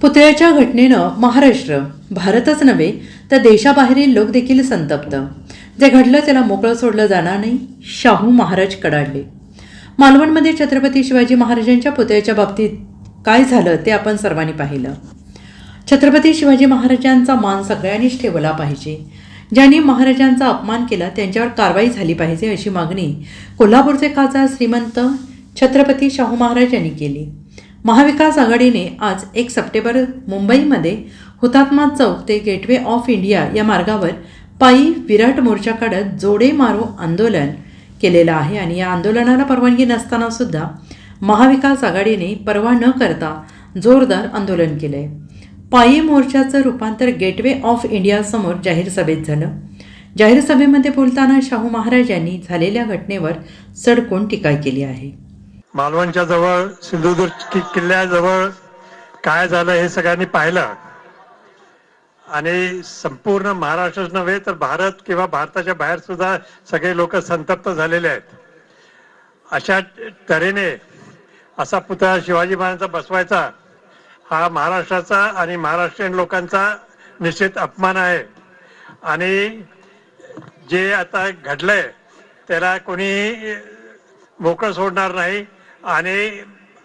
पुतळ्याच्या घटनेनं महाराष्ट्र भारतच नव्हे तर देशाबाहेरील लोक देखील संतप्त. जे घडलं त्याला मोकळं सोडलं जाणार नाही शाहू महाराज कडाडले. मालवणमध्ये छत्रपती शिवाजी महाराजांच्या पुतळ्याच्या बाबतीत काय झालं ते आपण सर्वांनी पाहिलं. छत्रपती शिवाजी महाराजांचा मान सगळ्यांनीच ठेवला पाहिजे. ज्यांनी महाराजांचा अपमान केला त्यांच्यावर कारवाई झाली पाहिजे अशी मागणी कोल्हापूरचे खासदार श्रीमंत छत्रपती शाहू महाराज यांनी केली. महाविकास आघाडीने आज एक सप्टेंबर मुंबईमध्ये हुतात्मा चौक ते गेटवे ऑफ इंडिया या मार्गावर पायी विराट मोर्चा काढत जोडे मारो आंदोलन केलेलं आहे. आणि या आंदोलनाला परवानगी नसताना सुद्धा महाविकास आघाडीने परवा न करता जोरदार आंदोलन केलं आहे पायी मोर्चाचं रूपांतर गेटवे ऑफ इंडियासमोर जाहीर सभेत झालं. जाहीर सभेमध्ये बोलताना शाहू महाराज यांनी झालेल्या घटनेवर सडकून टीका केली आहे. मालवणच्या जवळ सिंधुदुर्ग किल्ल्याजवळ काय झालं हे सगळ्यांनी पाहिलं. आणि संपूर्ण महाराष्ट्रच नव्हे तर भारत किंवा भारताच्या बाहेर सुद्धा सगळे लोक संतप्त झालेले आहेत. अशा तऱ्हेने असा पुतळा शिवाजी महाराजांचा बसवायचा हा महाराष्ट्राचा आणि महाराष्ट्रीयन लोकांचा निश्चित अपमान आहे. आणि जे आता घडलंय त्याला कोणी मोकळं सोडणार नाही. आणि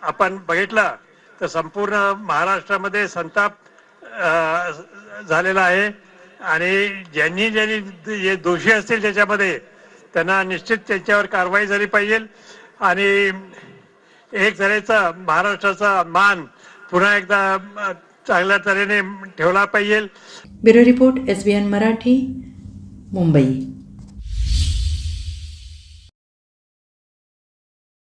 आपण बघितलं तर संपूर्ण महाराष्ट्रामध्ये संताप झालेला आहे. आणि ज्यांनी ज्यांनी जे दोषी असतील त्याच्यामध्ये त्यांना निश्चित त्यांच्यावर कारवाई झाली पाहिजे. आणि एक तऱ्हेचा महाराष्ट्राचा मान पुन्हा एकदा चांगल्या तऱ्हेने ठेवला पाहिजे. Bureau report S B N Marathi Mumbai.